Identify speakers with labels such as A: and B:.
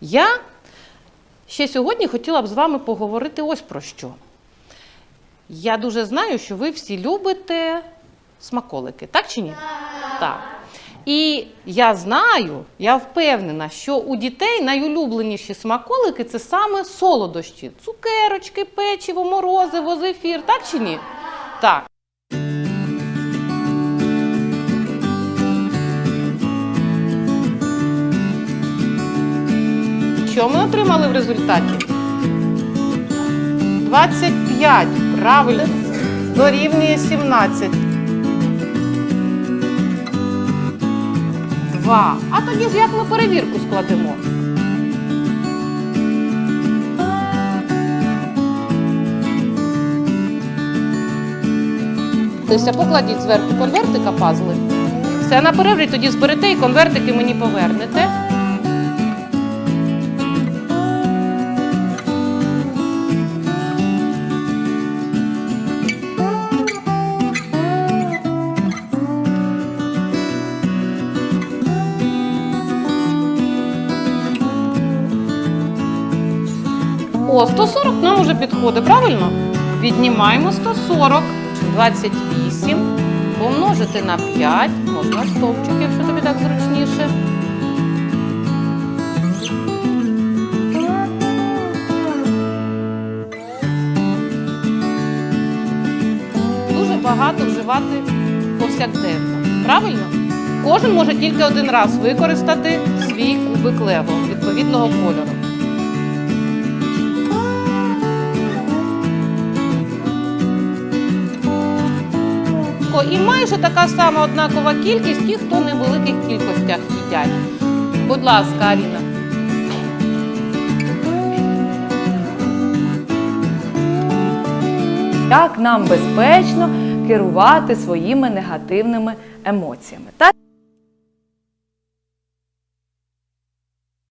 A: Я ще сьогодні хотіла б з вами поговорити ось про що. Я дуже знаю, що ви всі любите смаколики, так чи ні? Так. І я знаю, я впевнена, що у дітей найулюбленіші смаколики це саме солодощі: цукерочки, печиво, морозиво, зефір, так чи ні? Так. Що ми отримали в результаті? 25. Правильно. Дорівнює 17. 2. А тоді ж як ми перевірку складемо? Тобто покладіть зверху конвертика пазли. Все на перерві тоді зберете і конвертики мені повернете. О, 140 нам уже підходить, правильно? Віднімаємо 140, 28, помножити на 5, можна стовпчик, якщо тобі так зручніше. Дуже багато вживати повсякденно. Правильно? Кожен може тільки один раз використати свій кубик лего відповідного кольору. Ко- І майже така сама однакова кількість тих, хто не в великих кількостях їдять. Будь ласка, Аріна.
B: Як нам безпечно керувати своїми негативними емоціями?